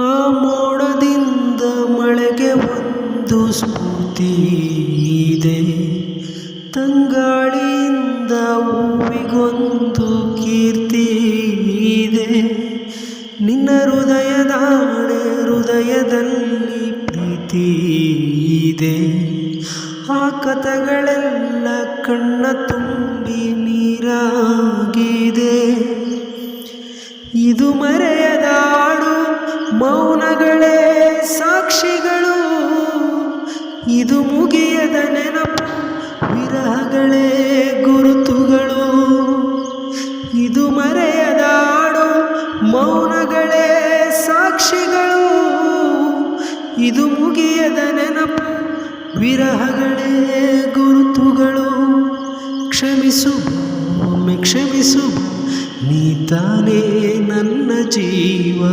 ಆ ಮೋಡದಿಂದ ಮಳೆಗೆ ಒಂದು ಸ್ಫೂರ್ತಿ ಇದೆ. ತಂಗಾಳಿಯಿಂದ ಹೂವಿಗೊಂದು ಕೀರ್ತಿ ಇದೆ. ನಿನ್ನ ಹೃದಯದಾಣೆ ಹೃದಯದಲ್ಲಿ ಪ್ರೀತಿ ಇದೆ. ಆ ಕಥೆಗಳೆಲ್ಲ ಕಣ್ಣ ತುಂಬಿ ನೀರಾಗಿದೆ. ಇದು ಮರೆಯದಾಡು ಮೌನಗಳೇ ಸಾಕ್ಷಿಗಳು. ಇದು ಮುಗಿಯದ ನೆನಪು, ವಿರಹಗಳೇ ಗುರುತುಗಳು. ಇದು ಮರೆಯದ ಆಡು ಮೌನಗಳೇ ಸಾಕ್ಷಿಗಳು. ಇದು ಮುಗಿಯದ ನೆನಪು, ವಿರಹಗಳೇ ಗುರುತುಗಳು. ಕ್ಷಮಿಸು ಒಮ್ಮೆ ಕ್ಷಮಿಸು ನೀ ತಾನೇ ನನ್ನ ಜೀವ.